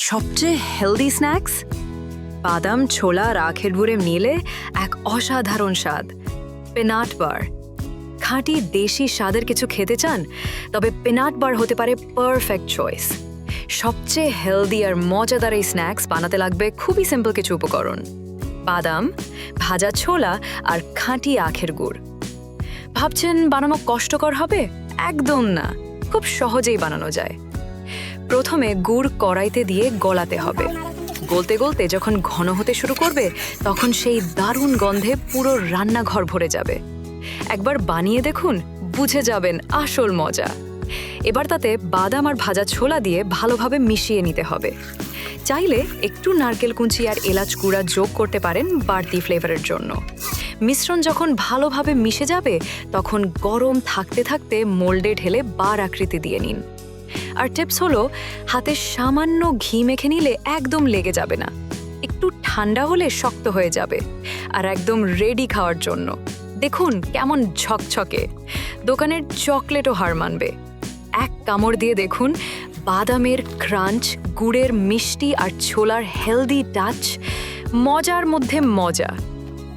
সবচেয়ে healthy snacks বাদাম, ছোলা আর আখের গুড়ে মিলে এক অসাধারণ স্বাদ। পেনাট বার খাঁটি দেশি স্বাদের কিছু খেতে চান, তবে পেনাট বার হতে পারে পারফেক্ট চয়েস সবচেয়ে হেলদি আর মজাদার এই স্ন্যাক্স বানাতে লাগবে খুবই সিম্পল কিছু উপকরণ। বাদাম, ভাজা ছোলা আর খাঁটি আখের গুড়। ভাবছেন বানানো কষ্টকর হবে? একদম না। খুব সহজেই বানানো যায়। প্রথমে গুড় কড়াইতে দিয়ে গলাতে হবে। গলতে গলতে যখন ঘন হতে শুরু করবে, তখন সেই দারুণ গন্ধে পুরো রান্নাঘর ভরে যাবে। একবার বানিয়ে দেখুন, বুঝে যাবেন আসল মজা। এবার তাতে বাদাম আর ভাজা ছোলা দিয়ে ভালোভাবে মিশিয়ে নিতে হবে। চাইলে একটু নারকেল কুঞ্চি আর এলাচ গুঁড়া যোগ করতে পারেন বাড়তি ফ্লেভারের জন্য। মিশ্রণ যখন ভালোভাবে মিশে যাবে, তখন গরম থাকতে থাকতে মোল্ডে ঢেলে বার আকৃতি দিয়ে নিন। আর টিপস হলো, হাতে সামান্য ঘি মেখে নিলে একদম লেগে যাবে না। একটু ঠান্ডা হলে শক্ত হয়ে যাবে, আর একদম রেডি খাওয়ার জন্য। দেখুন কেমন ঝকঝকে। দোকানের চকলেটও হার মানবে। এক কামড় দিয়ে দেখুন, বাদামের ক্রাঞ্চ গুড়ের মিষ্টি আর ছোলার হেলদি টাচ মজার মধ্যে মজা।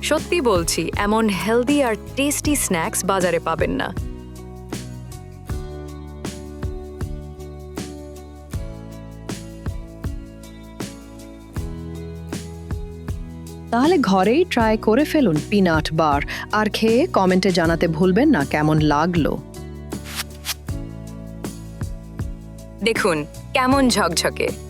সত্যি বলছি, এমন হেলদি আর টেস্টি স্ন্যাক্স বাজারে পাবেন না। তাহলে ঘরেই ট্রাই করে ফেলুন পিনাট বার আর খেয়ে কমেন্টে জানাতে ভুলবেন না কেমন লাগল। দেখুন, কেমন ঝকঝকে।